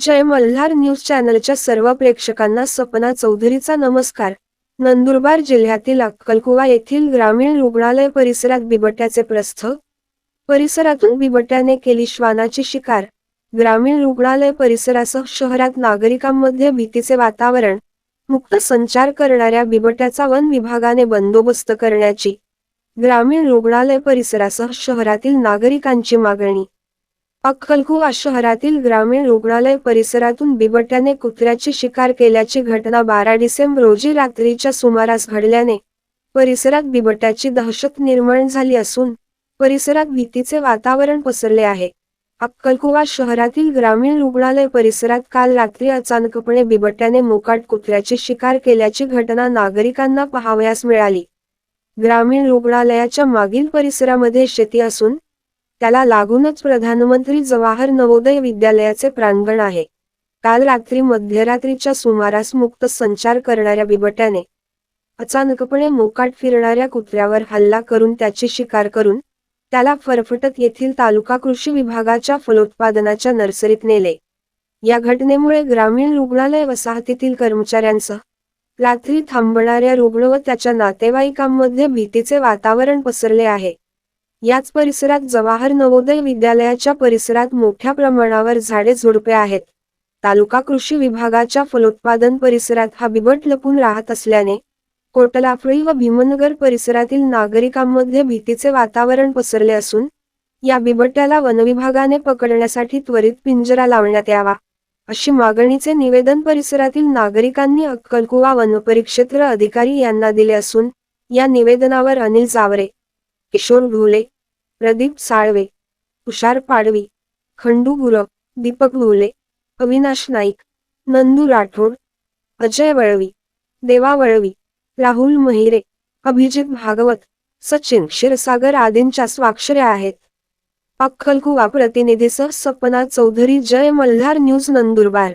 जय Malhar news चॅनलच्या सर्व प्रेक्षकांना सपना चौधरीचा नमस्कार. नंदुरबार जिल्ह्यातील अक्कलकुवा येथील ग्रामीण रुग्णालय परिसरात बिबट्याचे प्रस्थ. परिसरातून बिबट्याने केली श्वानाची शिकार. ग्रामीण रुग्णालय परिसरासह शहरात नागरिकांमध्ये भीतीचे वातावरण. मुक्त संचार करणाऱ्या बिबट्याचा वन विभागाने बंदोबस्त करण्याची. ग्रामीण रुग्णालय परिसरासह शहरातील नागरिकांची मागणी. अक्कलकुवा शहरातील ग्रामीण रुग्णालय परिसरातून बिबट्याने कुत्र्याची शिकार केल्याची घटना बारा डिसेंबर रोजी रात्रीच्या सुमारास घडल्याने परिसरात बिबट्याची दहशत निर्माण झाली असून परिसरात भीतीचे वातावरण पसरले आहे. अक्कलकुवा शहरातील ग्रामीण रुग्णालय परिसरात काल रात्री अचानकपणे बिबट्याने मोकाट कुत्र्याची शिकार केल्याची घटना नागरिकांना पाहावयास मिळाली. ग्रामीण रुग्णालयाच्या मागील परिसरामध्ये शेती असून त्याला लागूनच प्रधानमंत्री जवाहर नवोदय विद्यालयाचे प्रांगण आहे. काल रात्री मध्यरात्रीच्या सुमारास मुक्त संचार करणाऱ्या बिबट्याने अचानकपणे मोकाट फिरणाऱ्या कुत्र्यावर हल्ला करून त्याची शिकार करून त्याला फरफटत येथील तालुका कृषी विभागाच्या फलोत्पादनाच्या नर्सरीत नेले. या घटनेमुळे ग्रामीण रुग्णालय वसाहतीतील कर्मचाऱ्यांसह रात्री थांबणाऱ्या रुग्ण व त्याच्या नातेवाईकांमध्ये भीतीचे वातावरण पसरले आहे. याच परिसरात जवाहर नवोदय विद्यालयाच्या परिसरात मोठ्या प्रमाणावर झाडे झुडपे आहेत. तालुका कृषी विभागाच्या फलोत्पादन परिसरात हा बिबट लपून राहत असल्याने कोटलाफळी व भीमनगर परिसरातील नागरिकांमध्ये भीतीचे वातावरण पसरले असून या बिबट्याला वनविभागाने पकडण्यासाठी त्वरित पिंजरा लावण्यात यावा अशी मागणीचे निवेदन परिसरातील नागरिकांनी अक्कलकुवा वनपरिक्षेत्र अधिकारी यांना दिले असून या निवेदनावर अनिल जावरे किशोर ढोले प्रदीप साळवे तुषार पाडवी खंडू गुरव दीपक ढोले अविनाश नाईक नंदू राठोड अजय वळवी देवा वळवी राहुल महिरे अभिजित भागवत सचिन क्षीरसागर आदींच्या स्वाक्षऱ्या आहेत. अक्कलकुवा प्रतिनिधीसह सपना चौधरी जय मल्हार न्यूज नंदुरबार.